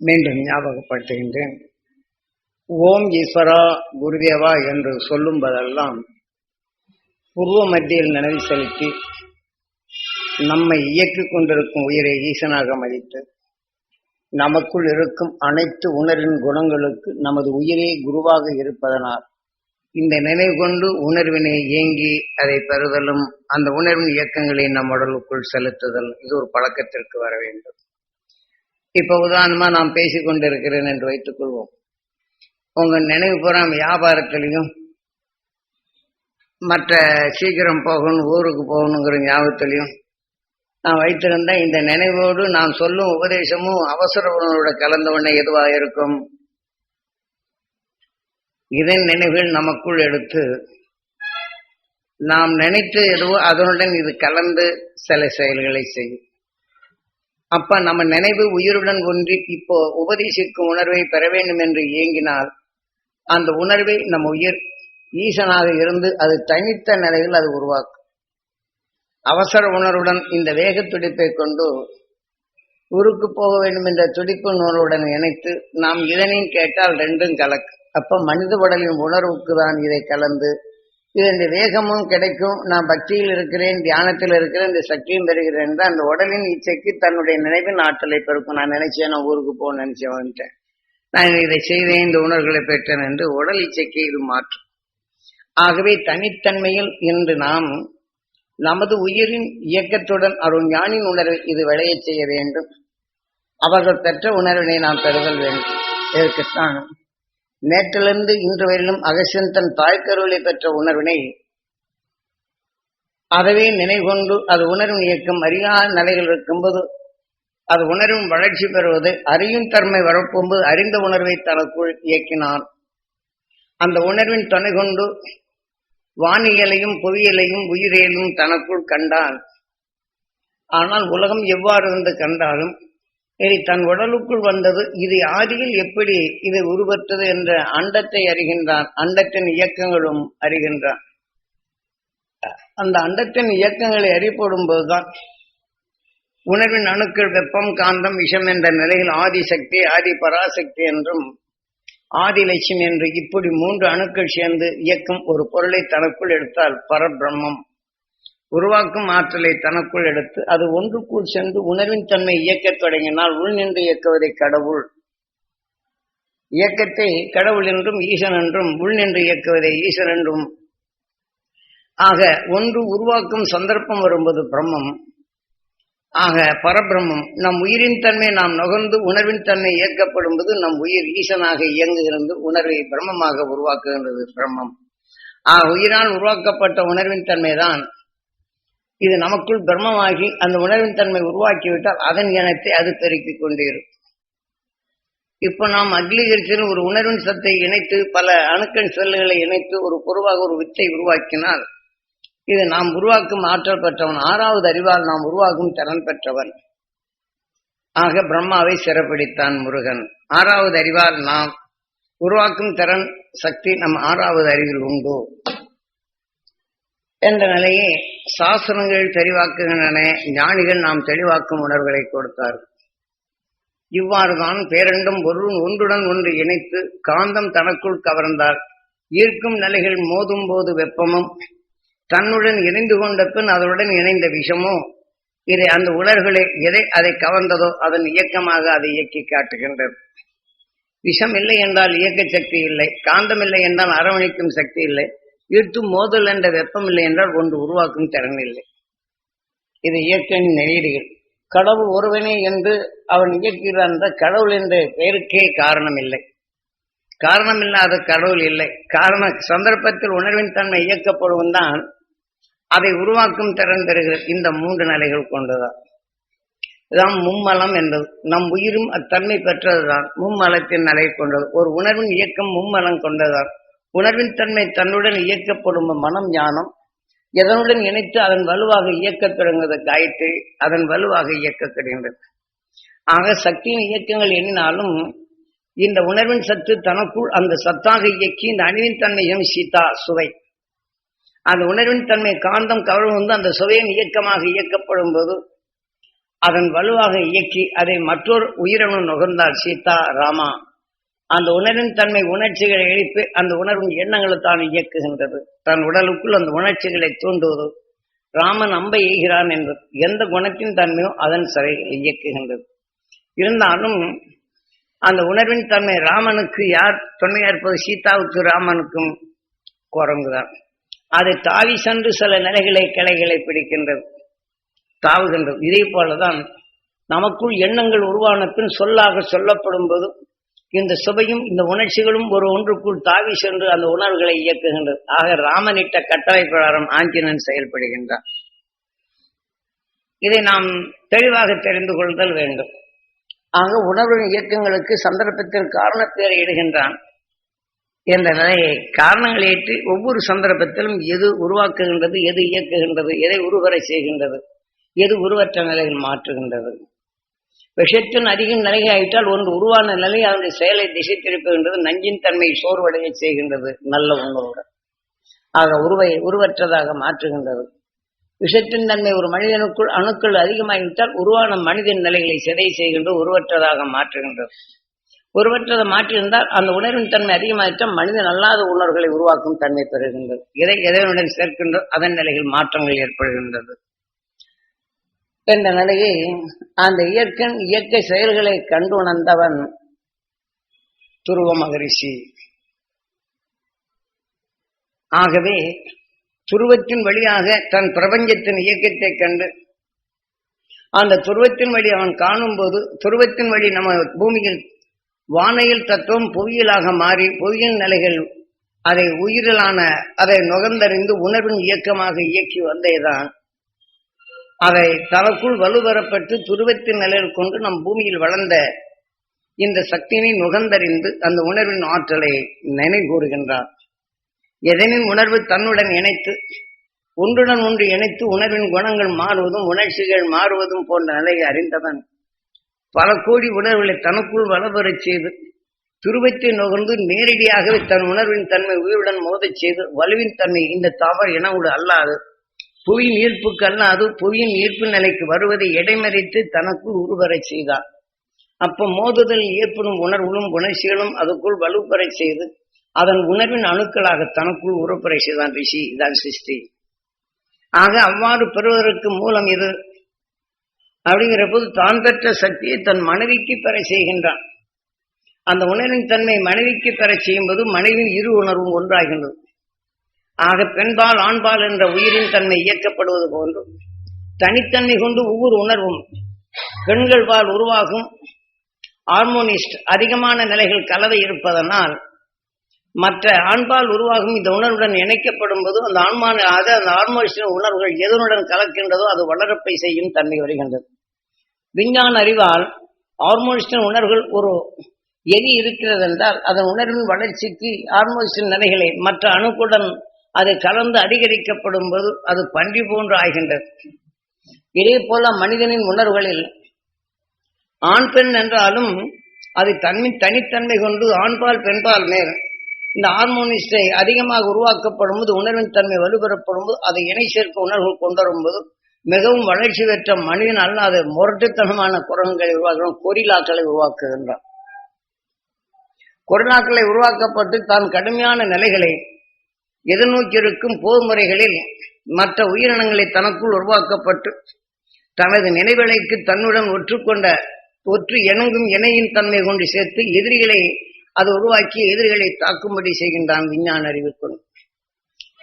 மீண்டும் ஞாபகப்படுத்துகின்றேன். ஓம் ஈஸ்வரா குருதேவா என்று சொல்லும் போதெல்லாம் பூர்வ மத்தியில் நினைவு செலுத்தி நம்மை இயக்கிக் கொண்டிருக்கும் உயிரை ஈசனாக மதித்து நமக்குள் இருக்கும் அனைத்து உணர்வின் குணங்களுக்கு நமது உயிரே குருவாக இருப்பதனால் இந்த நினைவு கொண்டு உணர்வினை இயங்கி அதை பெறுதலும் அந்த உணர்வின் இயக்கங்களை நம் உடலுக்குள் செலுத்துதல். இது ஒரு பழக்கத்திற்கு வர வேண்டும். இப்ப உதாரணமா நான் பேசி கொண்டிருக்கிறேன் என்று வைத்துக் கொள்வோம் உங்க நினைவு பூரா வியாபாரத்திலையும் மற்ற சீக்கிரம் போகணும் ஊருக்கு போகணுங்கிற ஞாபகத்திலையும் நான் வைத்திருந்த இந்த நினைவோடு நான் சொல்லும் உபதேசமும் அவசர உணரோட கலந்த உடனே எதுவாக இருக்கும்? இதன் நினைவுகள் நமக்குள் எடுத்து நாம் நினைத்து எதுவோ அதனுடன் இது கலந்து சில செயல்களை செய்யும். அப்ப நம்ம நினைவு உயிருடன் ஒன்றி இப்போ உபதேசிக்கும் உணர்வை பெற வேண்டும் என்று இயங்கினால் அந்த உணர்வை நம்ம உயிர். ஈசனாக இருந்து அது தனித்த நிலையில் அது உருவாக்கும். அவசர உணர்வுடன் இந்த வேக துடிப்பை கொண்டு ஊருக்கு போக வேண்டும் என்ற துடிப்பு உணர்வுடன் இணைத்து நாம் இதனையும் கேட்டால் ரெண்டும் கலக்கு அப்ப மனித உடலின் உணர்வுக்கு தான் இதை கலந்து இதனுடைய வேகமும் கிடைக்கும். நான் பக்தியில் இருக்கிறேன் தியானத்தில் இருக்கிறேன் இந்த சக்தியும் பெறுகிறேன் என்று அந்த உடலின் இச்சைக்கு தன்னுடைய நினைவின் ஆற்றலை பெருக்கும். நான் நினைச்சேன் நான் ஊருக்கு போக நினைச்சேன் வந்துட்டேன். நான் இதை செய்தேன் இந்த உணர்வுகளை பெற்றேன் என்று உடல் இச்சைக்கு இது மாற்றும் ஆகவே தனித்தன்மையில் இன்று நாம் நமது உயிரின் இயக்கத்துடன் அருள் ஞானின் உணர்வை இது விளைய செய்ய வேண்டும். அவர்கள் பெற்ற உணர்வினை நாம் பெறுதல் வேண்டும். இதற்குத்தான் நேற்றிலிருந்து இன்று வரையிலும் அகசியன் தன் தாய்க்கருவிலை பெற்ற உணர்வினை அதவே நினைகொண்டு அது உணர்வின் இயக்கம் அறியாத நிலைகள் இருக்கும்போது அது உணரும் வளர்ச்சி பெறுவது அறியும் தன்மை வரப்போம்போது அறிந்த உணர்வை தனக்குள் இயக்கினான். அந்த உணர்வின் துணை கொண்டு வானியலையும் புவியலையும் உயிரியலும் தனக்குள் கண்டான். ஆனால் உலகம் எவ்வாறு இருந்து கண்டாலும் தன் உடலுக்குள் வந்தது இது ஆதியில் எப்படி இது உருவற்றது என்ற அண்டத்தை அறிகின்றான் அண்டத்தின் இயக்கங்களும் அறிகின்றான். அந்த அண்டத்தின் இயக்கங்களை அறிப்படும் போதுதான் உணர்வின் அணுக்கள் வெப்பம் காந்தம் விஷம் என்ற நிலையில் ஆதி சக்தி ஆதி பராசக்தி என்றும் ஆதி லட்சுமி என்று இப்படி மூன்று அணுக்கள் சேர்ந்து இயக்கும் ஒரு பொருளை தனக்குள் எடுத்தால் பரபிரம்மம். உருவாக்கும் ஆற்றலை தனக்குள் எடுத்து அது ஒன்றுக்குள் சென்று உணர்வின் தன்மை இயக்கத் தொடங்கினால் உள் நின்று இயக்குவதை கடவுள். இயக்கத்தை கடவுள் என்றும் ஈசன் என்றும் உள் நின்று இயக்குவதை ஈசன் என்றும். ஆக ஒன்று உருவாக்கும் சந்தர்ப்பம் வரும்போது பிரம்மம். ஆக பரபிரம்மம் நம் உயிரின் தன்மை நாம் நுகர்ந்து உணர்வின் தன்மை இயக்கப்படும்போது நம் உயிர் ஈசனாக இயங்குகிறது உணர்வை பிரம்மமாக உருவாக்குகின்றது பிரம்மம். ஆக உயிரால் உருவாக்கப்பட்ட உணர்வின் தன்மைதான் இது நமக்குள் பிரம்மமாகி அந்த உணர்வின் தன்மை உருவாக்கிவிட்டால் அதன் இனத்தை அது பெருக்கிக் கொண்டிருக்கும் இப்ப நாம் அக்லிகரிசில் ஒரு உணர்வின் சத்தை இணைத்து பல அணுக்கள் செல்லுகளை இணைத்து ஒரு பொருவாக ஒரு வித்தை உருவாக்கினால் இது நாம் உருவாக்கும் ஆற்றல் பெற்றவன் ஆறாவது அறிவால் நாம் உருவாக்கும் திறன் பெற்றவன். ஆக பிரம்மாவை சிறப்பிடித்தான் முருகன். ஆறாவது அறிவால் நாம் உருவாக்கும் திறன் சக்தி நம் ஆறாவது அறிவில் உண்டு. என்ற நிலையை சாஸ்திரங்கள் தெளிவாக்குகின்றன ஞானிகள் நாம் தெளிவாக்கும் உணர்வுகளை கொடுத்தார்கள். இவ்வாறுதான் பேரண்டும் பொருள் ஒன்றுடன் ஒன்று இணைத்து காந்தம் தனக்குள் கவர்ந்தார். ஈர்க்கும் நிலைகள் மோதும் போது வெப்பமும் தன்னுடன் இணைந்து கொண்ட பின் அதனுடன் இணைந்த விஷமோ இதை அந்த உலர்களை எதை அதை கவர்ந்ததோ அதன் இயக்கமாக அதை இயக்கி காட்டுகின்றது. விஷம் இல்லை என்றால் இயக்க சக்தி இல்லை காந்தம் இல்லை என்றால் அரவணைக்கும் சக்தி இல்லை. ஈர்த்தும் மோதல் என்ற வெப்பம் இல்லை என்றால் ஒன்று உருவாக்கும் திறன் இல்லை. இது இயற்கையின் நெறியீடுகள் கடவுள் ஒருவனே என்று அவன் இயக்குகிறான் என்ற கடவுள் என்ற பெயருக்கே காரணம் இல்லை. காரணம் இல்லாத கடவுள் இல்லை. காரண சந்தர்ப்பத்தில் உணர்வின் தன்மை இயக்கப்படும் தான் அதை உருவாக்கும் திறன் பெறுகிறது இந்த மூன்று நிலைகள் கொண்டதான் இதுதான் மும்மலம் என்பது. நம் உயிரும் அத்தன்மை பெற்றதுதான். மும்மலத்தின் நிலை கொண்டது. ஒரு உணர்வின் இயக்கம் மும்மலம் கொண்டதுதான். உணர்வின் தன்மை தன்னுடன் இயக்கப்படும் மனம் ஞானம் எதனுடன் இணைத்து அதன் வலுவாக இயக்கத் தொடங்குவது காயத்ரி அதன் வலுவாக இயக்கப்படுகின்றது ஆக சக்தியின் இயக்கங்கள் எண்ணினாலும் இந்த உணர்வின் சத்து தனக்குள் அந்த சத்தாக இயக்கி இந்த அணுவின் தன்மையும் சீதா சுவை. அந்த உணர்வின் தன்மை காந்தம் கவரும் வந்து அந்த சுவையின் இயக்கமாக இயக்கப்படும் போது அதன் வலுவாக இயக்கி அதை மற்றொரு உயிரணு நுகர்ந்தார் சீதா ராமா. அந்த உணர்வின் தன்மை உணர்ச்சிகளை எழுப்பி அந்த உணர்வின் எண்ணங்களை தான் இயக்குகின்றது. தன் உடலுக்குள் அந்த உணர்ச்சிகளை தூண்டுவது ராமன் அம்பை எய்கிறான் என்று எந்த குணத்தின் தன்மையோ அதன் சிறை இயக்குகின்றது. இருந்தாலும் அந்த உணர்வின் தன்மை ராமனுக்கு யார் துணையா இருப்பது சீதாவுக்கு ராமனுக்கும் குரங்குதான். அது தாவி சென்று சில நிலைகளை கிளைகளை பிடிக்கின்றது தாவுகின்றது. இதே போலதான் நமக்குள் எண்ணங்கள் உருவான பின் சொல்லாக சொல்லப்படும் போது இந்த சுவையும் இந்த உணர்ச்சிகளும் ஒரு ஒன்றுக்குள் தாவி சென்று அந்த உணர்வுகளை இயக்குகின்றது. ஆக ராமனிட்ட கட்டளை பிரகாரம் ஆஞ்சனன் செயல்படுகின்றான் இதை நாம் தெளிவாக தெரிந்து கொள்தல் வேண்டும். ஆக உணர்வின் இயக்கங்களுக்கு சந்தர்ப்பத்தில் காரணப்பேரை இடுகின்றான். என்ற நிலையை காரணங்களை ஏற்றி ஒவ்வொரு சந்தர்ப்பத்திலும் எது உருவாக்குகின்றது எது இயக்குகின்றது எதை உருவரை செய்கின்றது எது உருவற்ற நிலையில் மாற்றுகின்றது. விஷத்தின் அதிகம் நிலையாயிட்டால் ஒன்று உருவான நிலை அதனுடைய செயலை திசை திருப்புகின்றது நஞ்சின் தன்மை சோர்வடைய செய்கின்றது நல்ல உணர்வுடன் ஆக உருவை உருவற்றதாக மாற்றுகின்றது. விஷத்தின் தன்மை ஒரு மனிதனுக்குள் அணுக்கள் அதிகமாகிவிட்டால் உருவான மனிதன் நிலைகளை சிதை செய்கின்ற உருவற்றதாக மாற்றுகின்றது. உருவற்றதை மாற்றியிருந்தால் அந்த உணர்வின் தன்மை அதிகமாகிட்டால் மனிதன் அல்லாத உணர்வுகளை உருவாக்கும் தன்மை பெறுகின்றது. எதை எதனுடன் சேர்க்கின்றோ அதன் நிலையில் மாற்றங்கள் ஏற்படுகின்றது. என்ற நிலையை அந்த இயற்கை இயற்கை செயல்களை கண்டு உணர்ந்தவன் துருவ மகரிஷி. ஆகவே துருவத்தின் வழியாக தன் பிரபஞ்சத்தின் இயக்கத்தை கண்டு அந்த துருவத்தின் வழி அவன் காணும்போது துருவத்தின் வழி நம்ம பூமியில் வானையில் தத்துவம் புவியியலாக மாறி புவியின் நிலைகள் அதை உயிரிலான அதை நுகர்ந்தறிந்து உணர்வின் இயக்கமாக இயக்கி வந்தேதான். அதை தனக்குள் வலுவரப்பட்டு துருவத்தின் நிலையில் கொண்டு நம் பூமியில் வளர்ந்த இந்த சக்தியினை நுகர்ந்தறிந்து அந்த உணர்வின் ஆற்றலை நினைகூறுகின்றார் எதனின் உணர்வு தன்னுடன் இணைத்து ஒன்றுடன் ஒன்று இணைத்து உணர்வின் குணங்கள் மாறுவதும் உணர்ச்சிகள் மாறுவதும் போன்ற நிலையை அறிந்தவன் பல கோடி உணர்வுகளை தனக்குள் வளபெறச் செய்து துருவத்தை நுகர்ந்து நேரடியாகவே தன் உணர்வின் தன்மை உயிருடன் மோதச் செய்து வலுவின் தன்மை இந்த தவறு இனவுடு அல்லாது புவியின் ஈர்ப்புக்கல்ல அது புவியின் ஈர்ப்பு நிலைக்கு வருவதை இடைமறித்து தனக்குள் உருவரச் செய்தார். அப்ப மோதுதல் ஏற்படும் உணர்வுகளும் உணர்ச்சிகளும் அதுக்குள் வலுப்பெறச் செய்து அதன் உணர்வின் அணுக்களாக தனக்குள் உருப்பறை செய்தான் ரிஷி இதான் சிருஷ்டி. ஆக அவ்வாறு பெறுவதற்கு மூலம் இது அப்படிங்கிற போது தான் பெற்ற சக்தியை தன் மனைவிக்கு பெற செய்கின்றான். அந்த உணர்வின் தன்மை மனைவிக்கு பெற செய்யும்போது மனைவியின் இரு உணர்வும் ஒன்றாகின்றது. ஆக பெண்பால் ஆண்பால் என்ற உயிரின் தன்மை இயக்கப்படுவது போன்று தனித்தன்மை கொண்டு ஒவ்வொரு உணர்வும் பெண்கள் பால் உருவாகும். ஹார்மோனிஸ்ட் அதிகமான நிலைகள் கலவை இருப்பதனால் மற்ற ஆண்பால் உருவாகும் இந்த உணர்வுடன் இணைக்கப்படும் போது அந்த ஆண்மான அது அந்த ஹார்மோனிஸ்டின் உணர்வுகள் எதனுடன் கலக்கின்றதோ அது வளரப்பை செய்யும் தன்மை வருகின்றது. விஞ்ஞான அறிவால் ஹார்மோனிஸ்டின் உணர்வுகள் ஒரு எரி இருக்கிறது என்றால் அதன் உணர்வின் வளர்ச்சிக்கு ஹார்மோனிஸ்டின் நிலைகளை மற்ற அணுக்களுடன் அது கலந்து அதிகரிக்கப்படும் போது அது பன்றி போன்று ஆகின்றது. இதே போல மனிதனின் உணர்வுகளில் ஆண் பெண் என்றாலும் அது தன்மை தனித்தன்மை கொண்டு ஆண்பால் பெண்பால் மேல் இந்த ஹார்மோனிஸ்டை அதிகமாக உருவாக்கப்படும் போது உணர்வின் தன்மை வலுப்பெறப்படும் போது அதை இணை சேர்க்க உணர்வு கொண்டு போது மிகவும் வளர்ச்சி பெற்ற மனிதன் அல்லாத முரட்டுத்தனமான குரங்குகளை உருவாக்குகிறோம் கொரிலாக்களை உருவாக்குகின்றான். கொரோனாக்களை உருவாக்கப்பட்டு தான் கடுமையான நிலைகளை எதிர்நோக்கியிருக்கும் போர் முறைகளில் மற்ற உயிரினங்களை தனக்குள் உருவாக்கப்பட்டு தனது நினைவிலைக்கு தன்னுடன் ஒற்றுக்கொண்ட ஒற்று இணங்கும் இணையின் தன்மை கொண்டு சேர்த்து எதிரிகளை அது உருவாக்கி எதிரிகளை தாக்கும்படி செய்கின்றான் விஞ்ஞான அறிவு கொண்டு.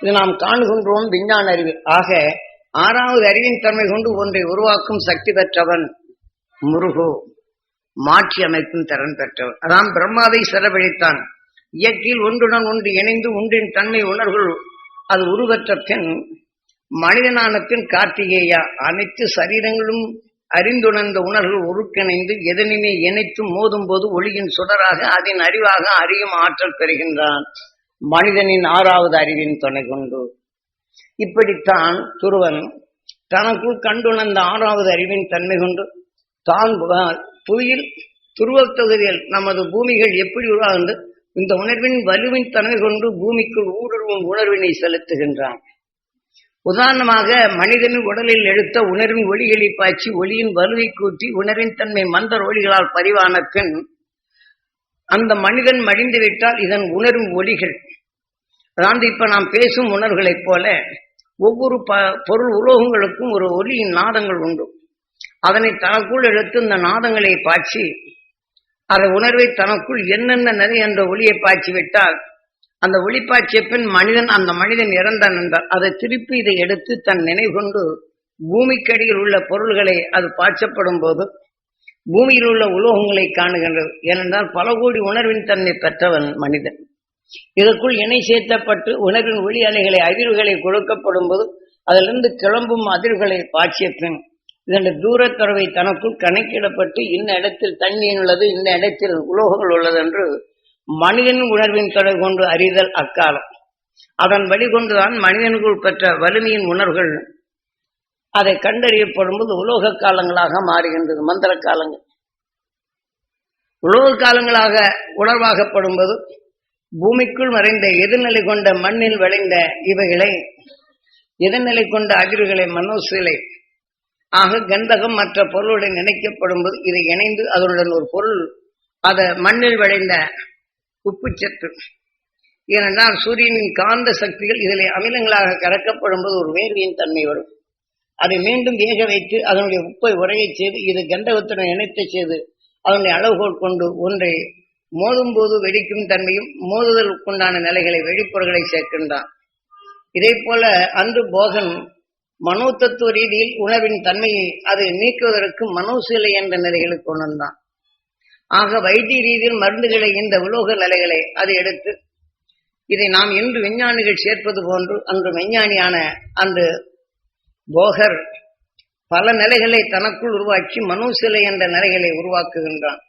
இது நாம் காணுகின்றோம் விஞ்ஞான அறிவு. ஆக ஆறாவது அறிவின் தன்மை கொண்டு ஒன்றை உருவாக்கும் சக்தி பெற்றவன் முருகோ மாற்றி அமைக்கும் திறன் பெற்றவன். அதான் பிரம்மாவை செலவழித்தான் இயற்கையில் ஒன்றுடன் ஒன்று இணைந்து ஒன்றின் தன்மை உணர்வுகள். அது உருவற்ற பெண் மனிதனான பின் கார்த்திகேயா. அனைத்து சரீரங்களும் அறிந்துணர்ந்த உணர்வுகள் ஒருங்கிணைந்து எதனையுமே இணைத்து மோதும் போது ஒளியின் சுடராக அதன் அறிவாக அறியும் ஆற்றல் பெறுகின்றான். மனிதனின் ஆறாவது அறிவின் துணை கொண்டு. இப்படித்தான் துருவன் தனக்குள் கண்டுணர்ந்த ஆறாவது அறிவின் தன்மை கொண்டு தான் புவியில் துருவத் தொகுதியில் நமது பூமிகள் எப்படி உருவாகுது இந்த உணர்வின் வலுவின் தன்மை கொண்டு பூமிக்குள் ஊடுருவும் உணர்வினை செலுத்துகின்றான். உதாரணமாக மனிதனின் உடலில் எடுத்த உணர்வின் ஒளிகளை பாய்ச்சி ஒளியின் வலுவை கூட்டி உணர்வின் தன்மை மந்தர் ஒளிகளால் பதிவான பின் அந்த மனிதன் மடிந்து விட்டால் இதன் உணரும் ஒளிகள் அதாவது இப்ப நாம் பேசும் உணர்வுகளைப் போல ஒவ்வொரு ப பொருள் உலோகங்களுக்கும் ஒரு ஒளியின் நாதங்கள் உண்டு. அதனை தனக்குள் எடுத்து இந்த நாதங்களை பாய்ச்சி அந்த உணர்வை தனக்குள் என்னென்ன நிலை என்ற ஒளியை பாய்ச்சி விட்டால் அந்த ஒளி பாய்ச்சிய பின் மனிதன் அந்த மனிதன் இறந்தான் என்றார் அதை திருப்பி இதை எடுத்து தன் நினைவுகொண்டு பூமிக்கடியில் உள்ள பொருள்களை அது பாய்ச்சப்படும் போது பூமியில் உள்ள உலோகங்களை காணுகின்றது. ஏனென்றால் பல கோடி உணர்வின் தன்மை பெற்றவன் மனிதன். இதற்குள் இணை சேர்த்தப்பட்டு உணர்வின் ஒளி அலைகளை அதிர்வுகளை கொடுக்கப்படும் போது அதிலிருந்து கிளம்பும் அதிர்வுகளை பாய்ச்சிய பின் இதன் தூரத்துறவை தனக்குள் கணக்கிடப்பட்டு இந்த இடத்தில் தண்ணீர் உள்ளது இந்த இடத்தில் உலோகங்கள் உள்ளது என்று மனிதன் உணர்வின் தொடர் கொண்டு அறிதல் அக்காலம். அதன் வழிகொண்டுதான் மனிதனுக்குள் பெற்ற வலிமையின் உணர்வுகள் அதை கண்டறியப்படும் போது உலோக காலங்களாக மாறுகின்றது மந்திர காலங்கள். உலோக காலங்களாக உணர்வாகப்படும் போது பூமிக்குள் மறைந்த எதிர்நிலை கொண்ட மண்ணில் விளைந்த இவைகளை எதிர்நிலை கொண்ட அதிர்வுகளை மனோசிலை ஆக கந்தகம் மற்ற பொருளுடன் இணைக்கப்படும் போது இதை இணைந்து அதனுடன் ஒரு பொருள் அதை மண்ணில் விளைந்த உப்புச்சத்து ஏனென்றால் சூரியனின் காந்த சக்திகள் இதில் அமிலங்களாக கறக்கப்படும் போது ஒரு வேர்வையின் தன்மை வரும். அதை மீண்டும் வேக வைத்து அதனுடைய உப்பை உரையச் செய்து இது கந்தகத்துடன் இணைத்து செய்து அதனுடைய அளவுகோல் கொண்டு ஒன்றை மோதும் போது வெடிக்கும் தன்மையும் மோதுதலுக்குண்டான நிலைகளை வெளிப்பொருள்களை சேர்க்கின்றான். இதே போல அன்று போகன் மனோ தத்துவ ரீதியில் உணவின் தன்மையை அதை நீக்குவதற்கு மனோசிலை என்ற நிலைகளுக்கு கொண்டான் ஆக வைத்திய ரீதியில் மருந்துகளை இந்த உலோக நிலைகளை அதை எடுத்து இதை நாம் இன்று விஞ்ஞானிகள் சேர்ப்பது போன்று அன்று விஞ்ஞானியான அன்று போகர் பல நிலைகளை தனக்குள் உருவாக்கி மனோசிலை என்ற நிலைகளை உருவாக்குகின்றான்.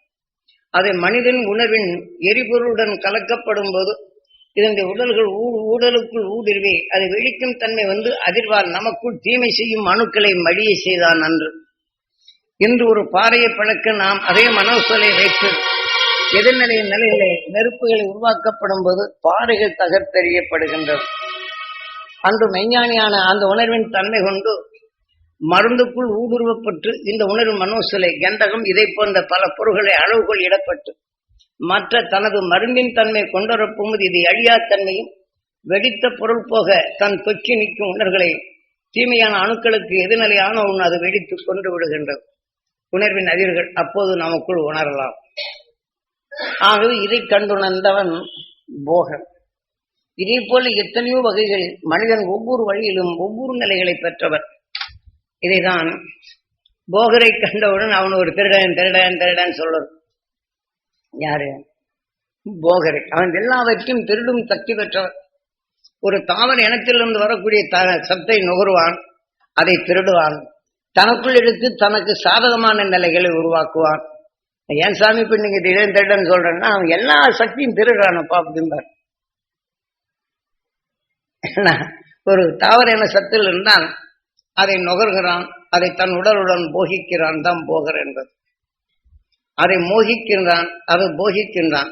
அதை மனிதன் உணவின் எரிபொருளுடன் கலக்கப்படும் போது இதனுடைய உடல்கள் ஊடலுக்குள் ஊடுருவே அதை வெடிக்கும் தன்மை வந்து அதிர்வால் நமக்குள் தீமை செய்யும் அணுக்களை மடிய செய்தான் அன்று. இன்று ஒரு பாறையை பழக்க நாம் அதே மனோசலை வைத்து எதிர்நிலை நிலைகளை நெருப்புகளை உருவாக்கப்படும் போது பாறைகள் தகர்த்தெறியப்படுகின்றது அன்று மெஞ்ஞானியான அந்த உணர்வின் தன்மை கொண்டு மருந்துக்குள் ஊடுருவப்பட்டு இந்த உணர்வு மனோசலை கந்தகம் இதை போன்ற பல பொருள்களை அளவுகள் இடப்பட்டு மற்ற தனது மருந்தின் தன்மை கொண்டுவரப்போது இது அழியா தன்மையும் வெடித்த பொருள் போக தன் தொக்கி நிற்கும் உணர்களை தீமையான அணுக்களுக்கு எதிர்நிலையான ஒன்று அது வெடித்து கொண்டு விடுகின்றது. உணர்வின் அதிர்கள் அப்போது நமக்குள் உணரலாம். ஆகவே இதை கண்டுணர்ந்தவன் போகன் இதே போல எத்தனையோ வகைகளில் மனிதன் ஒவ்வொரு வழியிலும் ஒவ்வொரு நிலைகளை பெற்றவர். இதைதான் போகரை கண்டவுடன் அவன் ஒரு திருடன் திருடன் திருடன் சொல்றது யாரு? போகரை. அவன் எல்லாவற்றையும் திருடும் சக்தி பெற்றவர் ஒரு தாவர இனத்திலிருந்து வரக்கூடிய த சத்தை நுகருவான். அதை திருடுவான். தனக்குள் எடுத்து தனக்கு சாதகமான நிலைகளை உருவாக்குவான். ஏன் சாமி இப்ப நீங்க திடீர்னு திருடன்னு சொல்றேன்னா அவன் எல்லா சக்தியும் திருடுறானப்பா அப்படிம்பார். ஒரு தாவர இன சத்தில் இருந்தான். அதை நுகர்கிறான். அதை தன் உடலுடன் போகிக்கிறான் தான் போகர் என்பது. அதை மோகிக்கின்றான் அதை போகிக்கின்றான்.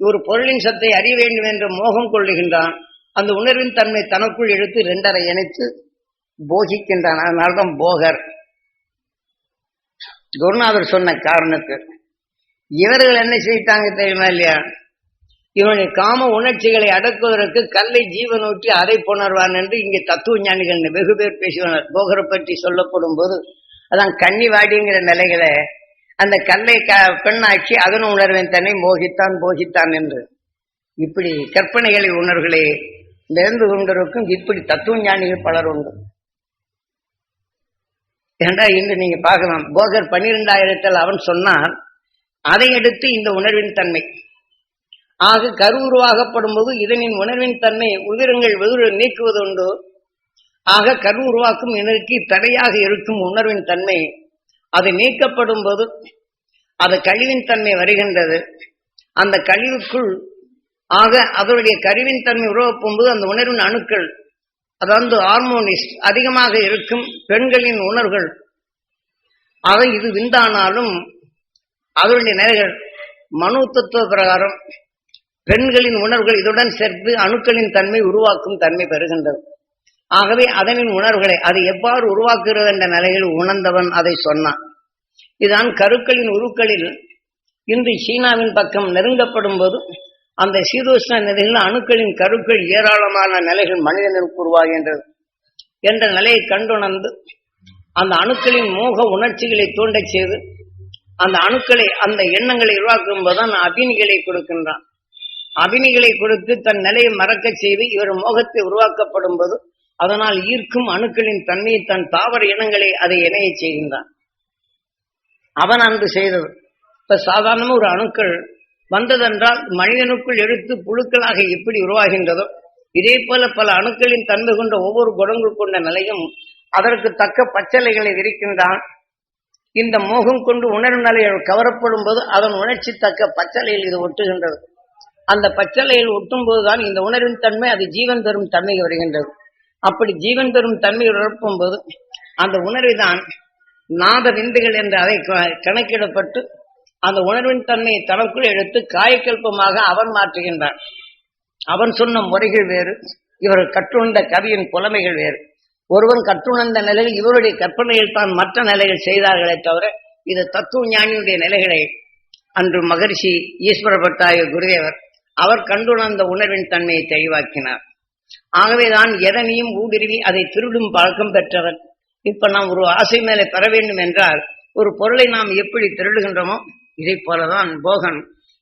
ஒரு பொருளின் சத்தை அறிய வேண்டும் என்று மோகம் கொள்ளுகின்றான். அந்த உணர்வின் தன்மை தனக்குள் எடுத்து ரெண்டரை இணைத்து போகிக்கின்றான். அதனால்தான் போகர். குருநாதர் சொன்ன காரணத்து. இவர்கள் என்ன செய்தாங்க தெரியுமா இல்லையா? இவனுடைய காம உணர்ச்சிகளை அடக்குவதற்கு கல்லை ஜீவனூட்டி அதை புணர்வான் என்று இங்கே தத்துவ ஞானிகள் வெகு பேர் பேசுவனர் போகரை பற்றி சொல்லப்படும் போது அதான் கன்னிவாடிங்கிற நிலைகளை அந்த கல்லை க பெண்ணாக்கி அதன் உணர்வின் தன்னை மோகித்தான் போகித்தான் என்று. இப்படி கற்பனைகளை உணர்வுகளை நிறந்து கொண்டிருக்கும் இப்படி தத்துவ ஞானிகள் பலர் உண்டு. ஏண்டா இன்று நீங்க பார்க்கலாம் போகர் பன்னிரெண்டாயிரத்தில் அவன் சொன்னான் அதை எடுத்து இந்த உணர்வின் தன்மை. ஆக கரு உருவாகப்படும் போது இதனின் உணர்வின் தன்மை உதிரங்கள் வெகுறு நீக்குவது உண்டு. ஆக கரு உருவாக்கும் இதற்கு தடையாக இருக்கும் உணர்வின் தன்மை அது நீக்கப்படும் போது அது கழிவின் தன்மை வருகின்றது. அந்த கழிவுக்குள் ஆக அதனுடைய கருவின் தன்மை உருவப்பும் போது அந்த உணர்வின் அணுக்கள் அதாவது ஹார்மோனிஸ்ட் அதிகமாக இருக்கும் பெண்களின் உணர்வுகள் ஆக இது விந்தானாலும் அதனுடைய நிலைகள் மனு தத்துவ பிரகாரம் பெண்களின் உணர்வுகள் இதுடன் சேர்த்து அணுக்களின் தன்மை உருவாக்கும் தன்மை பெறுகின்றது. ஆகவே அதனின் உணர்வுகளை அது எவ்வாறு உருவாக்குகிறது என்ற நிலையில் உணர்ந்தவன் அதை சொன்னான். இதுதான் கருக்களின் உருக்களில் இன்று சீனாவின் பக்கம் நெருங்கப்படும் போது அந்த சீதோஷ்ண நிலையில் அணுக்களின் கருக்கள் ஏராளமான நிலைகள் மனிதனுக்கு உருவாகின்றது என்ற நிலையை கண்டுணர்ந்து அந்த அணுக்களின் மோக உணர்ச்சிகளை தூண்டச் செய்து அந்த அணுக்களை அந்த எண்ணங்களை உருவாக்கும் போதுதான் அபினிகளை கொடுக்கின்றான். அபினிகளை கொடுத்து தன் நிலையை மறக்கச் செய்து இவர் மோகத்தை உருவாக்கப்படும் போது அதனால் ஈர்க்கும் அணுக்களின் தன்மையை தன் தாவர இனங்களை அதை இணையச் செய்கின்றான். அவன் அன்று செய்தது. இப்ப சாதாரணமா ஒரு அணுக்கள் வந்ததென்றால் மனிதனுக்குள் எடுத்து புழுக்களாக எப்படி உருவாகின்றதோ இதே போல பல அணுக்களின் தன்மை கொண்ட ஒவ்வொரு குணங்கள் கொண்ட நிலையும் அதற்கு தக்க பச்சலைகளை விரிக்கின்றான். இந்த மோகம் கொண்டு உணர்வு நிலையில் கவரப்படும் போது அதன் உணர்ச்சி தக்க பச்சலையில் இது ஒட்டுகின்றது. அந்த பச்சலையில் ஒட்டும் போதுதான் இந்த உணர்வின் தன்மை அது ஜீவன் தரும் தன்மை வருகின்றது. அப்படி ஜீவன் தரும் தன்மை உழப்பும் போது அந்த உணர்வை தான் நாத விந்துகள் என்று அதை கணக்கிடப்பட்டு அந்த உணர்வின் தன்மையை தனக்குள் எடுத்து காயக்கல்பமாக அவன் மாற்றுகின்றான். அவன் சொன்ன முறைகள் வேறு இவர் கற்றுணர்ந்த கவியின் புலமைகள் வேறு. ஒருவன் கற்றுணர்ந்த நிலையில் இவருடைய கற்பனையில் தான் மற்ற நிலைகள் செய்தார்களே தவிர இது தத்துவ ஞானியுடைய நிலைகளை. அன்று மகரிஷி ஈஸ்வர பட்டாய குருதேவர் அவர் கண்டுணர்ந்த உணர்வின் தன்மையை தெளிவாக்கினார். ஆகவேதான் எதனையும் ஊடுருவி அதை திருடும் பழக்கம் பெற்றவன் இப்ப நாம் ஒரு ஆசை மேலே பெற வேண்டும் என்றால் ஒரு பொருளை நாம் எப்படி திருடுகின்றோமோ இதை போலதான் போகன்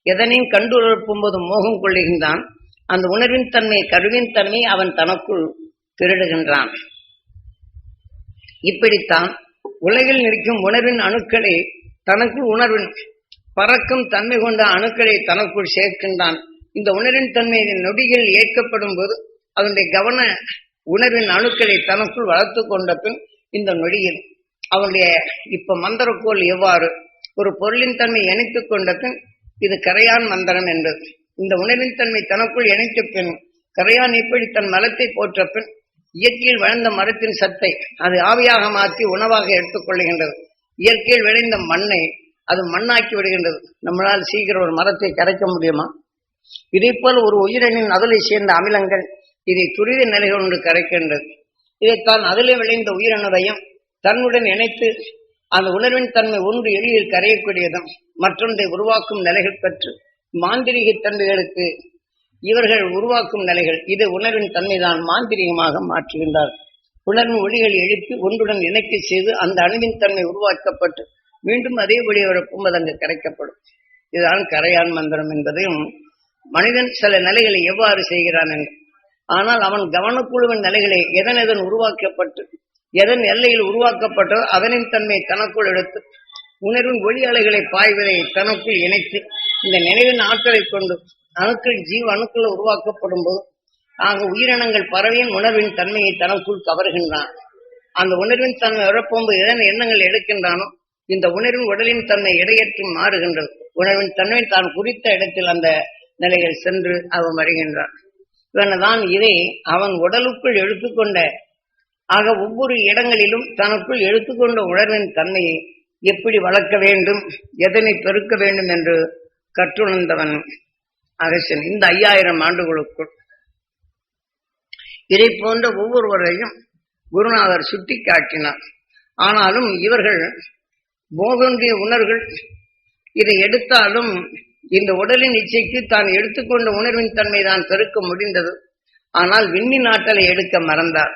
எதனையும் கண்டுணர்ப்பும் போது மோகம் கொள்ளுகின்றான். அந்த உணர்வின் தன்மை கருவின் தன்மை அவன் தனக்குள் திருடுகின்றான். இப்படித்தான் உலகில் நிற்கும் உணர்வின் அணுக்களை தனக்குள் உணர்வின் பறக்கும் தன்மை கொண்ட அணுக்களை தனக்குள் சேர்க்கின்றான். இந்த உணரின் தன்மை நொடிகள் ஏற்கப்படும் போது அவனுடைய கவன உணர்வின் அணுக்களை தனக்குள் வளர்த்து கொண்ட பின் இந்த நொடியில் அவனுடைய இப்ப மந்திரக்கோள் எவ்வாறு ஒரு பொருளின் தன்மை இணைத்து கொண்ட பின் இது கரையான் மந்திரம் என்றது. இந்த உணர்வின் தன்மை தனக்குள் இணைத்த பின் கரையான் இப்படி தன் மலத்தை போற்ற பின் இயற்கையில் வளர்ந்த மரத்தின் சத்தை அது ஆவியாக மாற்றி உணவாக எடுத்துக்கொள்கின்றது இயற்கையில் விளைந்த மண்ணை அது மண்ணாக்கி விடுகின்றது. நம்மளால் சீக்கிரம் ஒரு மரத்தை கரைக்க முடியுமா? இதே போல் ஒரு உயிரினின் அதலை சேர்ந்த அமிலங்கள் இதை துரித நிலைகள் ஒன்று கரைக்கின்றது. இதைத்தான் அதிலே விளைந்த உயிரினதையும் தன்னுடன் இணைத்து அந்த உணர்வின் தன்மை ஒன்று எளிதில் கரையக்கூடியதும் மற்றொன்றை உருவாக்கும் நிலைகள் பெற்று மாந்திரிக தன்மைகளுக்கு இவர்கள் உருவாக்கும் நிலைகள் இது உணர்வின் தன்மைதான் மாந்திரிகமாக மாற்றுகின்றார். உணர்வு ஒளிகள் எழுப்பி ஒன்றுடன் இணைக்க செய்து அந்த அணுவின் தன்மை உருவாக்கப்பட்டு மீண்டும் அதே ஒளி வரப்பும் அது அங்கு கரைக்கப்படும். இதுதான் கரையான் மந்திரம் என்பதையும் மனிதன் சில நிலைகளை எவ்வாறு செய்கிறான் என்று ஆனால் அவன் கவனக்குழுவின் நிலைகளை எதன் எதன் உருவாக்கப்பட்டு எதன் எல்லையில் உருவாக்கப்பட்டோ அதனின் தன்மை தனக்குள் எடுத்து உணர்வின் ஒளி அலைகளை பாய்வதை தனக்குள் இணைத்து இந்த நினைவின் ஆற்றலை கொண்டு அணுக்கள் ஜீவ அணுக்கள் உருவாக்கப்படும் போது ஆக உயிரினங்கள் பறவையின் உணர்வின் தன்மையை தனக்குள் கவர்கின்றான். அந்த உணர்வின் தன்மை உழப்போது எதன் எண்ணங்கள் எடுக்கின்றானோ இந்த உணர்வின் உடலின் தன்மை இடையற்றி மாறுகின்றது. உணர்வின் தன்மை தான் குறித்த இடத்தில் அந்த நிலைகள் சென்று அவன் வருகின்றான். இவனதான் இதை அவன் உடலுக்குள் எடுத்துக்கொண்ட. ஆக ஒவ்வொரு இடங்களிலும் தனக்குள் எடுத்துக்கொண்ட உணர்வின் தன்மையை எப்படி வளர்க்க வேண்டும் எதனை பெருக்க வேண்டும் என்று கற்றுணர்ந்தவன் அரசன் இந்த ஐயாயிரம் ஆண்டுகளுக்குள். இதை போன்ற ஒவ்வொருவரையும் குருநாதர் சுட்டி காட்டினார் ஆனாலும் இவர்கள் போகண்டிய உணர்கள் இதை எடுத்தாலும் இந்த உடலின் இச்சைக்கு தான் எடுத்துக்கொண்ட உணர்வின் தன்மை தான் பெருக்க முடிந்தது. ஆனால் விண்ணின் ஆற்றலை எடுக்க மறந்தார்.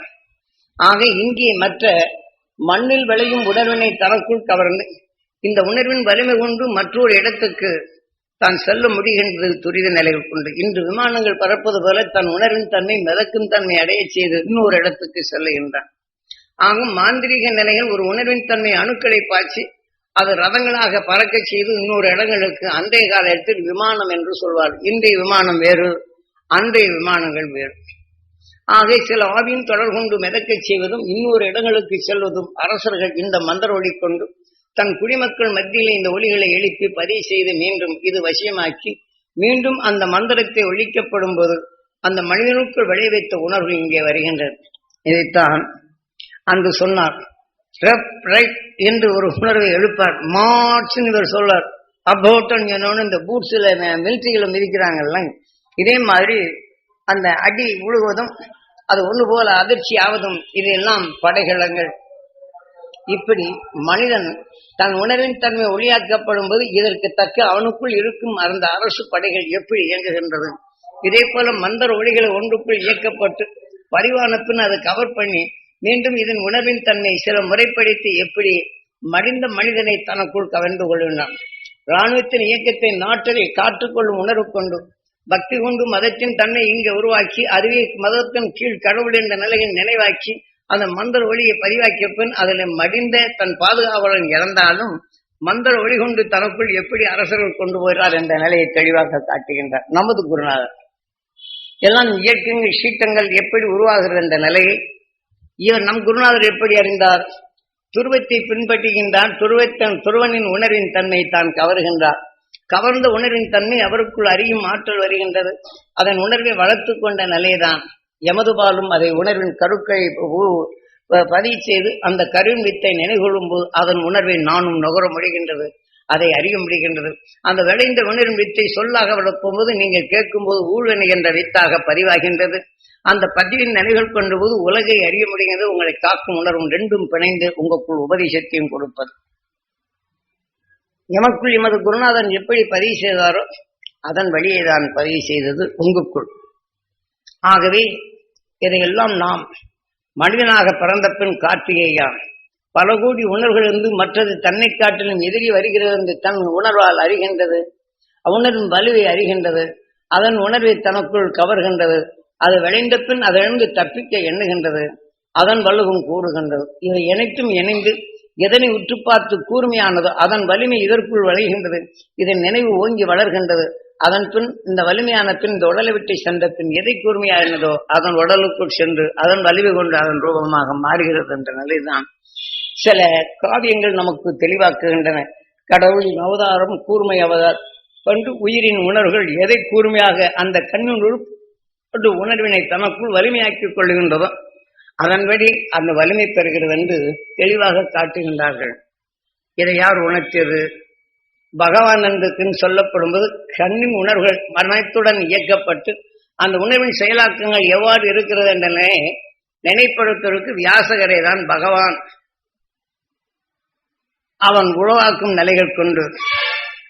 ஆக இங்கே மற்ற மண்ணில் விளையும் உணர்வினை தனக்குள் கவர்ந்து இந்த உணர்வின் வலிமை கொண்டு மற்றொரு இடத்துக்கு தான் செல்ல முடிகின்றது துரித நிலையில் கொண்டு. இன்று விமானங்கள் பறப்பது போல தன் உணர்வின் தன்மை மிதக்கும் தன்மை அடைய செய்து இன்னொரு இடத்துக்கு செல்லுகின்றான். ஆகும் மாந்திரீக நிலையில் ஒரு உணர்வின் தன்மை அணுக்களை பாய்ச்சி அது ரதங்களாக பறக்க செய்து இன்னொரு இடங்களுக்கு அன்றைய காலத்தில் விமானம் என்று சொல்வார். இன்றைய விமானம் வேறு அன்றைய விமானங்கள் வேறு. ஆக சில ஆவியின் தொடர் கொண்டு மிதக்க செய்வதும் இன்னொரு இடங்களுக்கு செல்வதும் அரசர்கள் இந்த மந்திர ஒளி கொண்டு தன் குடிமக்கள் மத்தியில் இந்த ஒளிகளை எழுப்பி பதிவு செய்து மீண்டும் இது வசியமாக்கி மீண்டும் அந்த மந்திரத்தை ஒழிக்கப்படும் போது அந்த மனிதனுக்குள் விளைவித்த உணர்வு இங்கே வருகின்றது. இதைத்தான் அன்று சொன்னார். ரெப் ரைட் என்று ஒரு உணர்வை எழுப்பார். மார்ச்னு இவர் சொல்றார் அபோட்டன் இந்த பூட்ஸில் மிலிட்ரிகளை மிதிக்கிறாங்கல்ல இதே மாதிரி அந்த அடி உழுவதும் அது ஒன்று போல அதிர்ச்சி ஆவதும் இதெல்லாம் படைகளங்கள் இப்படி மனிதன் தன் உணர்வின் தன்மை ஒளியாக்கப்படும் போது இதற்கு தக்க அவனுக்குள் இருக்கும் அந்த அரசு படைகள் எப்படி இயங்குகின்றது? இதே போல மந்தர் ஒளிகளை ஒன்றுக்குள் இயக்கப்பட்டு பரிவான அதை கவர் பண்ணி மீண்டும் இதன் உணர்வின் தன்மை சில முறைப்படுத்தி எப்படி மடிந்த மனிதனை தனக்குள் கவர்ந்து கொள்கின்றான். இராணுவத்தின் இயக்கத்தை நாட்டலை காற்றுக்கொள்ளும் உணர்வு கொண்டு பக்தி கொண்டு மதத்தின் தன்னை இங்கே உருவாக்கி அறிவை மதத்தின் கீழ் கடவுள் என்ற நிலையில் நினைவாக்கி அந்த மந்தர் ஒளியை பதிவாக்கிய பின் அதில் மடிந்த தன் பாதுகாவலன் இறந்தாலும் மந்தர் ஒளி கொண்டு தனக்குள் எப்படி அரசர்கள் கொண்டு போகிறார் என்ற நிலையை தெளிவாக காட்டுகின்றார். நமது குருநாதர். எல்லாம் இயக்கங்கள் சீட்டங்கள் எப்படி உருவாகிறது என்ற நிலையை இவர் நம் குருநாதர் எப்படி அறிந்தார்? துருவத்தை பின்பற்றுகின்றான் துருவத்தன் துருவனின் உணர்வின் தன்மை தான் கவருகின்றார். கவர்ந்த உணர்வின் தன்மை அவருக்குள் அறியும் ஆற்றல் வருகின்றது. அதன் உணர்வை வளர்த்து கொண்ட நிலைதான் எமதுபாலும் அதை உணர்வின் கருக்களை பதிவு செய்து அந்த கருவின் வித்தை நினைகொள்ளும் போது அதன் உணர்வை நானும் நுகர முடிகின்றது. அதை அறிய முடிகின்றது. அந்த விளைந்த உணர்வின் வித்தை சொல்லாக விளக்கும்போது நீங்கள் கேட்கும்போது ஊழ்வனை என்ற வித்தாக பதிவாகின்றது. அந்த பதிவின் நிலைகள் கொண்ட போது உலகை அறிய முடிகிறது உங்களை காக்கும் உணர்வும் ரெண்டும் பிணைந்து உங்களுக்குள் உபதேசத்தையும் கொடுப்பது. எமக்குள் எமது குருநாதன் எப்படி பதிவு செய்தாரோ அதன் வழியை தான் பதிவு செய்தது உங்களுக்குள். ஆகவே இதையெல்லாம் நாம் மனிதனாக பிறந்த பின் கார்த்திகேயான் பல கோடி உணர்வுகள் மற்றது தன்னை காட்டிலும் எதிரி வருகிறது என்று தன் உணர்வால் அறிகின்றது உணர்வின் வலுவை அறிகின்றது அதன் உணர்வை தனக்குள் கவர்கின்றது. அது விளைந்த பின் அதிலிருந்து தப்பிக்க எண்ணுகின்றது. அதன் வலுவும் கூறுகின்றது. இவை இணைத்தும் இணைந்து எதனை உற்று பார்த்து கூர்மையானதோ அதன் வலிமை இதற்குள் வளைகின்றது. இதன் நினைவு ஓங்கி வளர்கின்றது. அதன் பின் இந்த வலிமையான பின் இந்த உடலை விட்டு சென்ற பின் எதை கூர்மையானதோ அதன் உடலுக்குள் சென்று அதன் வலிமை கொண்டு அதன் ரூபமாக மாறுகிறது என்ற நிலைதான். சில காவியங்கள் நமக்கு தெளிவாக்குகின்றன. கடவுளின் அவதாரம் கூர்மை அவதார் பண்டு உயிரின் உணர்வுகள் எதை கூர்மையாக அந்த கண்ணினுள் ஒரு உணர்வினை தனக்குள் வலிமையாக்கிக் கொள்ளுகின்றதோ அதன்படி அந்த வலிமை பெறுகிறது என்று தெளிவாக காட்டுகின்றார்கள். இதை யார் உணர்த்தியது? பகவான் என்று சொல்லப்படும்போது கண்ணின் உணர்வுகள் மரணத்துடன் இயக்கப்பட்டு அந்த உணர்வின் செயலாக்கங்கள் எவ்வாறு இருக்கிறது என்றனே நினைப்படுத்துவதற்கு வியாசகரை தான் பகவான். அவன் உருவாக்கும் நிலைகள் கொண்டு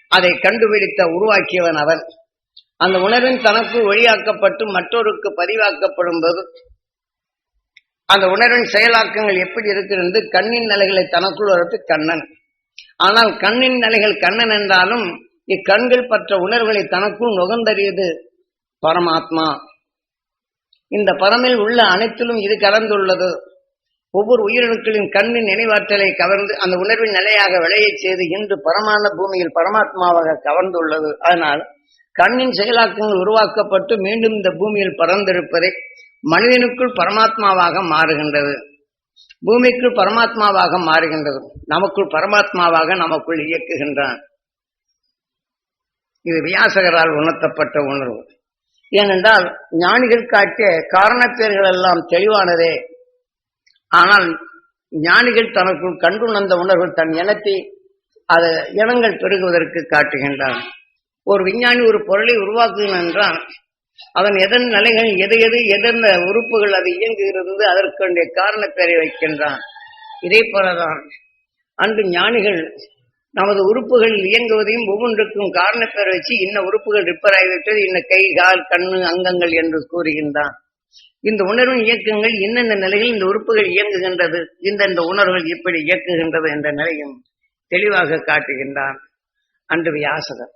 அதை கண்டுபிடித்த உருவாக்கியவன் அவன். அந்த உணர்வின் தனக்கு ஒளியாக்கப்பட்டு மற்றொருக்கு பதிவாக்கப்படும் போது அந்த உணர்வின் செயலாக்கங்கள் எப்படி இருக்கிறது கண்ணின் நிலைகளை தனக்குள் வரது கண்ணன். ஆனால் கண்ணின் நிலைகள் கண்ணன் என்றாலும் இக்கண்கள் பற்ற உணர்வுகளை தனக்குள் நுகர்ந்தறியது பரமாத்மா. இந்த பரமில் உள்ள அனைத்திலும் இது கலந்துள்ளது. ஒவ்வொரு உயிரணுக்களின் கண்ணின் நினைவாற்றலை கவர்ந்து அந்த உணர்வின் நிலையாக விளையச் செய்து இன்று பரமான பூமியில் பரமாத்மாவாக கவர்ந்துள்ளது. அதனால் கண்ணின் செயலாக்கங்கள் உருவாக்கப்பட்டு மீண்டும் இந்த பூமியில் பறந்திருப்பதை மனிதனுக்குள் பரமாத்மாவாக மாறுகின்றது. பூமிக்குள் பரமாத்மாவாக மாறுகின்றது. நமக்குள் பரமாத்மாவாக நமக்குள் இயக்குகின்றான். இது வியாசகரால் உணர்த்தப்பட்ட உணர்வு. ஏனென்றால் ஞானிகள் காட்டிய காரணப்பேர்கள் எல்லாம் தெளிவானதே. ஆனால் ஞானிகள் தனக்குள் கண்டுணர்ந்த உணர்வு தன் இனத்தை அது இனங்கள் பெருகுவதற்கு காட்டுகின்றான். ஒரு விஞ்ஞானி ஒரு பொருளை உருவாக்குகிறான் என்றால் அதன் எதன் நிலைகள் எது எது எதெந்த உறுப்புகள் அது இயங்குகிறது அதற்கு காரண பெயரை வைக்கின்றான். இதே போலதான் அன்று ஞானிகள் நமது உறுப்புகள் இயங்குவதையும் ஒவ்வொன்றுக்கும் காரண பெயர் வச்சு இன்ன உறுப்புகள் ரிப்பேர் ஆகிவிட்டது இன்ன கை கால் கண்ணு அங்கங்கள் என்று கூறுகின்றான். இந்த உணர்வு இயக்கங்கள் இன்னென்ன நிலையில் இந்த உறுப்புகள் இயங்குகின்றது இந்தந்த உணர்வுகள் எப்படி இயக்குகின்றது என்ற நிலையும் தெளிவாக காட்டுகின்றான் அன்று வியாசகர்.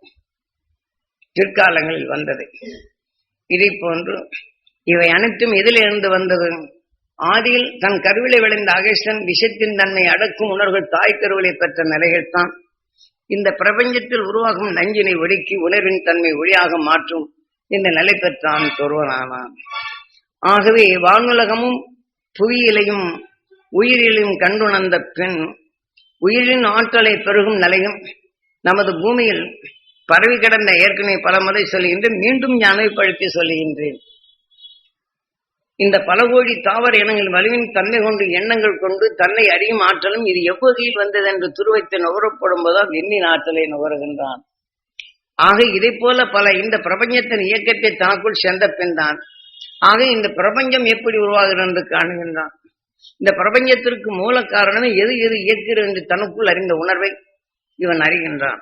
பிற்காலங்களில் வந்தது. இதை போன்று இவை அனைத்தும் எதிலிருந்து வந்தது? ஆதியில் தன் கருவிலை விளைந்த அகேசன் விஷத்தின் தன்மை அடக்கும் உணர்வுகள் தாய் கருவிலை பெற்ற நிலைகள் தான் இந்த பிரபஞ்சத்தில் உருவாகும் நஞ்சினை ஒடுக்கி உணர்வின் தன்மை ஒளியாக மாற்றும் இந்த நிலை பெற்றான் தொருவனானான். ஆகவே வானுலகமும் புவியிலையும் உயிரிலையும் கண்டுணர்ந்த பெண் உயிரின் ஆற்றலை பெருகும் நிலையும் நமது பூமியில் பரவி கிடந்த ஏற்கனவே பல முறை சொல்லுகின்றேன் மீண்டும் ஞானப்படுத்தி சொல்லுகின்றேன். இந்த பல கோடி தாவர இனங்கள் வலுவின் தன்மை கொண்டு எண்ணங்கள் கொண்டு தன்னை அறியும் ஆற்றலும் இது எவ்வகையில் வந்தது என்று துருவத்தை நுகரப்படும் போதுதான் விண்ணின் ஆற்றலை நுகருகின்றான். ஆக இதை போல பல இந்த பிரபஞ்சத்தின் இயக்கத்தை தனக்குள் சென்ற பின் தான் ஆக இந்த பிரபஞ்சம் எப்படி உருவாகிறது என்று காணுகின்றான். இந்த பிரபஞ்சத்திற்கு மூல காரணமே எது எது இயக்கிறது என்று தனக்குள் அறிந்த உணர்வை இவன் அறிகின்றான்.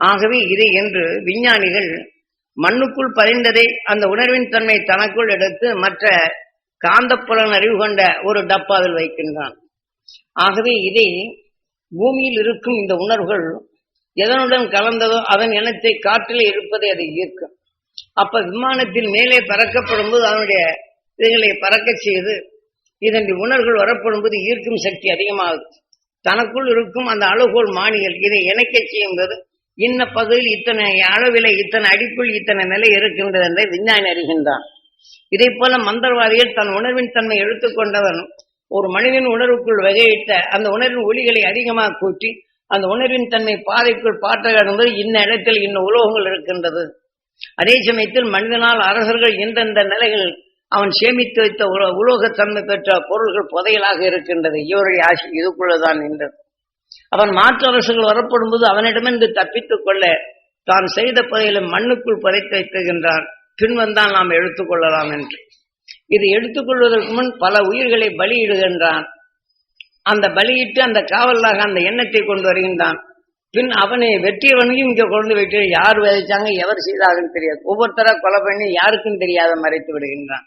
ஆகவே இதை என்று விஞ்ஞானிகள் மண்ணுக்குள் பதிந்ததை அந்த உணர்வின் தன்மை தனக்குள் எடுத்து மற்ற காந்தப்புலன் அறிவு கொண்ட ஒரு டப்பாவில் வைக்கின்றான். ஆகவே இதை பூமியில் இருக்கும் இந்த உணர்வுகள் எதனுடன் கலந்ததோ அதன் இனத்தை காற்றில் இருப்பதை அதை ஈர்க்கும் அப்ப விமானத்தில் மேலே பறக்கப்படும் போது அதனுடைய இதுகளை பறக்க செய்து இதன் உணர்வுகள் வரப்படும் போது ஈர்க்கும் சக்தி அதிகமாகுது. தனக்குள் இருக்கும் அந்த அளவுகோல் மானிகள் இதை இணைக்க செய்யும் போது இன்ன பகுதியில் இத்தனை அளவில் இத்தனை அடிப்புள் இத்தனை நிலை இருக்கின்றது என்று விஞ்ஞானி அறிகின்றான். இதை போல மந்திரவாதிகள் தன் உணர்வின் தன்மை எடுத்துக்கொண்டவன் ஒரு மனிதன் உணர்வுக்குள் வகையிட்ட அந்த உணர்வின் ஒளிகளை அதிகமாக கூட்டி அந்த உணர்வின் தன்மை பாதைக்குள் பாட்டகாடும்போது இன்ன இடத்தில் இன்ன உலோகங்கள் இருக்கின்றது. அதே சமயத்தில் மனிதனால் அரசர்கள் எந்தெந்த நிலைகள் அவன் சேமித்து வைத்த உலோ- உலோகத்தன்மை பெற்ற பொருள்கள் புதையலாக இருக்கின்றது. இவருடைய ஆசை இதுக்குள்ளதான் நின்றது. அவன் மாற்று அரசுகள் வரப்படும் போது அவனிடமிருந்து தப்பித்துக் கொள்ள தான் செய்த புதையலை மண்ணுக்குள் புதைத்து வைத்துகின்றான் பின் வந்தால் நாம் எடுத்துக்கொள்ளலாம் என்று. இது எடுத்துக்கொள்வதற்கு முன் பல உயிர்களை பலியிடுகின்றான். அந்த பலியிட்டு அந்த காவலாக அந்த எண்ணத்தை கொண்டு வருகின்றான். பின் அவனை வெற்றியவனையும் இங்க கொண்டு விட்டு யார் விதைச்சாங்க எவர் செய்தாங்கன்னு தெரியாது. ஒவ்வொருத்தரா கொலை பண்ணி யாருக்கும் தெரியாத மறைத்து விடுகின்றான்.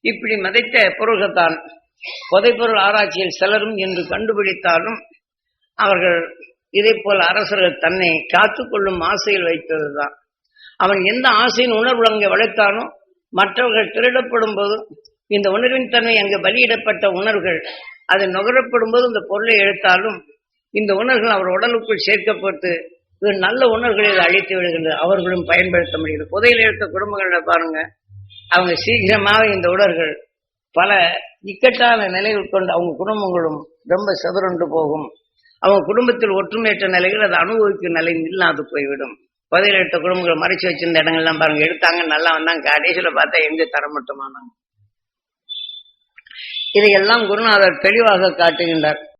இப்படி மதைத்த பொருள்கத்தான் புதைப்பொருள் ஆராய்ச்சியில் சிலரும் என்று கண்டுபிடித்தாலும் அவர்கள் இதே போல் அரசர்கள் தன்னை காத்துக்கொள்ளும் ஆசையில் வைத்ததுதான். அவன் எந்த ஆசையின் உணர்வு அங்கே வளர்த்தானோ மற்றவர்கள் திருடப்படும் போது இந்த உணர்வின் தன்மை அங்கு பலியிடப்பட்ட உணர்வுகள் அது நுகரப்படும் போது இந்த பொருளை எடுத்தாலும் இந்த உணர்வுகள் அவர் உடலுக்குள் சேர்க்கப்பட்டு இது நல்ல உணர்வுகளை அழித்து விடுகின்றது. அவர்களும் பயன்படுத்த முடிகிறது. புதையில் எடுத்த குடும்பங்களை பாருங்க அவங்க சீக்கிரமாக இந்த உணர்வுகள் பல இக்கட்டான நிலைகள் கொண்டு அவங்க குடும்பங்களும் ரொம்ப செதறுண்டு போகும். அவங்க குடும்பத்தில் ஒற்றுமையற்ற நிலைகள் அதை அனுபவிக்கும் நிலை இல்லாது போய்விடும். புதையில் எடுத்த குடும்பங்கள் மறைச்சு வச்சிருந்த இடங்கள்லாம் பாருங்க. எடுத்தாங்க நல்லா வந்தாங்க. கடைசியில பார்த்தா எங்க தர மட்டுமானாங்க. இதையெல்லாம் குருநாதர் தெளிவாக காட்டுகின்றார்.